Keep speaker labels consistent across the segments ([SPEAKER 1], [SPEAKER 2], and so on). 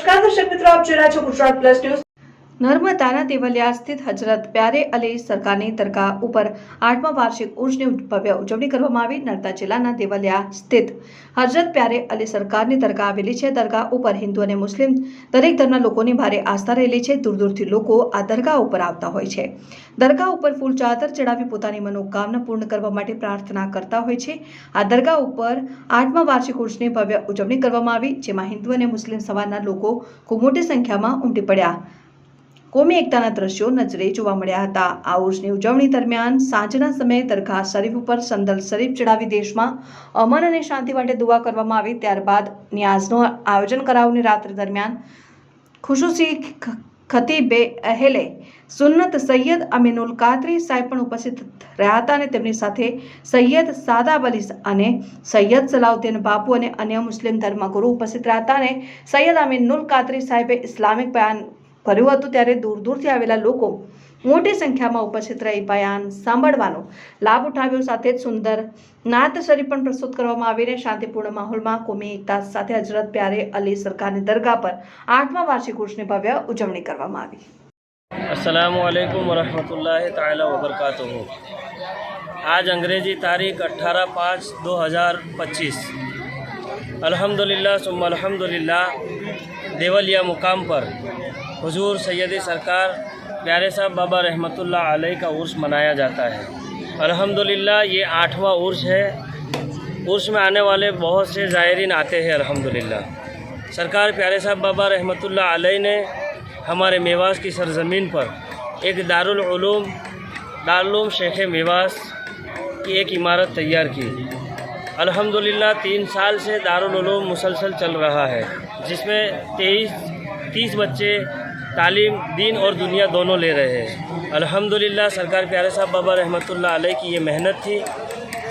[SPEAKER 1] નમસ્કાર દર્શક મિત્રો આપ જોઈ રહ્યા છો ગુજરાત પ્લસ ન્યૂઝ. નર્મદાના દેવલિયા સ્થિત હજરત પ્યારે અલી સરકારની દરગાહ ઉપર આઠમા વાર્ષિક ઉર્ષની ભવ્ય ઉજવણી કરવામાં આવી. નર્મદા જિલ્લાના દેવલિયા સ્થિત હજરત પ્યારે અલી સરકારની દરગાહ આવેલી છે. દરગાહ ઉપર હિન્દુ અને મુસ્લિમ દરેક ધર્મના લોકોની ભારે આસ્થા રહેલી છે. દૂર દૂરથી લોકો આ દરગાહ ઉપર આવતા હોય છે. દરગાહ ઉપર ફૂલ ચાદર ચડાવી પોતાની મનોકામના પૂર્ણ કરવા માટે પ્રાર્થના કરતા હોય છે. આ દરગાહ ઉપર આઠમા વાર્ષિક ઉર્ષની ભવ્ય ઉજવણી કરવામાં આવી, જેમાં હિન્દુ અને મુસ્લિમ સમાજના લોકો ખૂબ મોટી સંખ્યામાં ઉમટી પડ્યા. કોમી એકતાના દ્રશ્યો નજરે જોવા મળ્યા હતા. આ ઉર્સની ઉજવણી દરમિયાન સાંજના સમયે દરગાહ શરીફ ઉપર સંદલ શરીફ ચડાવી દેશમાં અમન અને શાંતિ માટે દુઆ કરવામાં આવી. ત્યારબાદ ન્યાઝનું આયોજન કરાવની રાત્રિ દરમિયાન ખુશુસી ખતીબે અહેલે સુન્નત સૈયદ અમીનુલ કાદરી સાહેબ પણ ઉપસ્થિત રહ્યા હતા અને તેમની સાથે સૈયદ સાદાબ અલી અને સૈયદ સલાઉદ્દીન બાપુ અને અન્ય મુસ્લિમ ધર્મગુરુ ઉપસ્થિત રહ્યા હતા અને સૈયદ અમીનુલ કાદરી સાહેબે ઇસ્લામિક બયાન ભર્યું હતું ત્યારે દૂર દૂરથી આવેલા લોકો મોટી સંખ્યામાં ઉપસ્થિત રહી પાયાન સાંભળવાનો લાભ ઉઠાવ્યો. સાથે જ સુંદર નાત શરીફ પણ પ્રસ્તુત કરવામાં આવીને શાંતિપૂર્ણ માહોલમાં કોમી એકતા સાથે હજરત પ્યારે અલી સરકારની દરગાહ પર આઠમા વાર્ષિક ઉર્ષની ભવ્ય ઉજવણી કરવામાં આવી.
[SPEAKER 2] અસલામ વાલેકુમ વરહમતુલ્લાહ તાયલા વબરકાતુહુ. આજ અંગ્રેજી તારીખ અઠાર પાંચ દો હજાર પચીસ. અલહમદુલિલ્લા સુમ અલહમદુલિલ્લા દેવલિયા મુકામ પર حضور سید سرکار پیارے صاحب بابا رحمۃ اللہ علیہ کا عرس منایا جاتا ہے۔ الحمدللہ یہ آٹھواں عرس ہے۔ عرس میں آنے والے بہت سے زائرین آتے ہیں الحمدللہ۔ سرکار پیارے صاحب بابا رحمۃ اللہ علیہ نے ہمارے میواز کی سرزمین پر ایک دارالعلوم دارالعلوم شیخ میواز کی ایک عمارت تیار کی۔ الحمدللہ تین سال سے دارالعلوم مسلسل چل رہا ہے، جس میں تیئیس، تیس بچے تعلیم، دین اور دنیا دونوں لے رہے ہیں۔ الحمدللہ، سرکار پیارے صاحب بابا رحمۃ اللہ علیہ کی یہ محنت تھی،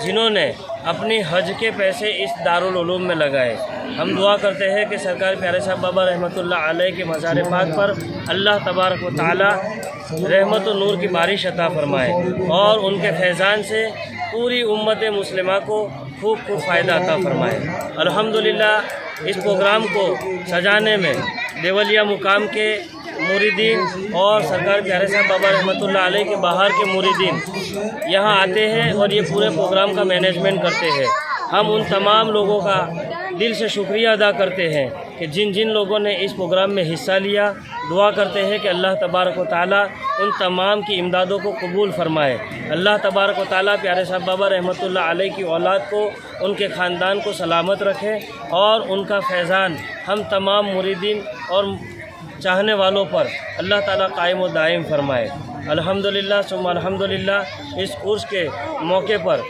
[SPEAKER 2] جنہوں نے اپنی حج کے پیسے اس دارالعلوم میں لگائے۔ ہم دعا کرتے ہیں کہ سرکار پیارے صاحب بابا رحمۃ اللہ علیہ کے مزار پاک پر اللہ تبارک و تعالی رحمت و نور کی بارش عطا فرمائے اور ان کے فیضان سے پوری امت مسلمہ کو خوب خوب فائدہ عطا فرمائے۔ الحمدللہ، اس پروگرام کو سجانے میں دیولیا مقام کے مریدین اور سرکار پیارے صاحب بابا رحمۃ اللہ علیہ کے باہر کے مریدین یہاں آتے ہیں اور یہ پورے پروگرام کا مینجمنٹ کرتے ہیں۔ ہم ان تمام لوگوں کا دل سے شکریہ ادا کرتے ہیں کہ جن جن لوگوں نے اس پروگرام میں حصہ لیا، دعا کرتے ہیں کہ اللہ تبارک و تعالیٰ ان تمام کی امدادوں کو قبول فرمائے۔ اللہ تبارک و تعالیٰ پیارے صاحب بابا رحمۃ اللہ علیہ کی اولاد کو، ان کے خاندان کو سلامت رکھے اور ان کا فیضان ہم تمام مریدین اور چاہنے والوں پر اللہ تعالیٰ قائم و دائم فرمائے۔ الحمدللہ سم الحمدللہ، اس عرس کے موقع پر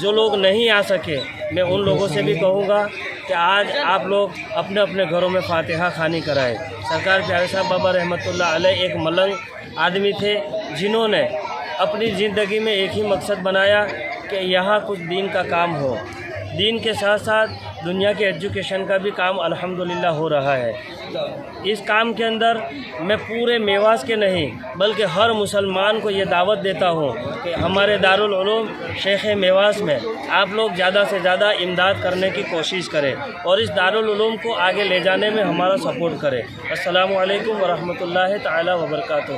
[SPEAKER 2] جو لوگ نہیں آ سکے، میں ان لوگوں سے بھی کہوں گا کہ آج آپ لوگ اپنے اپنے گھروں میں فاتحہ خانی کرائیں سرکار پیارے صاحب، بابا رحمۃ اللہ علیہ ایک ملنگ آدمی تھے جنہوں نے اپنی زندگی میں ایک ہی مقصد بنایا کہ یہاں کچھ دین کا کام ہو۔ دین کے ساتھ ساتھ دنیا کے ایجوکیشن کا بھی کام الحمدللہ ہو رہا ہے۔ اس کام کے اندر میں پورے میواز کے نہیں، بلکہ ہر مسلمان کو یہ دعوت دیتا ہوں کہ ہمارے دارالعلوم شیخ میواز میں آپ لوگ زیادہ سے زیادہ امداد کرنے کی کوشش کریں اور اس دارالعلوم کو آگے لے جانے میں ہمارا سپورٹ کریں۔ السلام علیکم ورحمۃ اللہ تعالی وبرکاتہ۔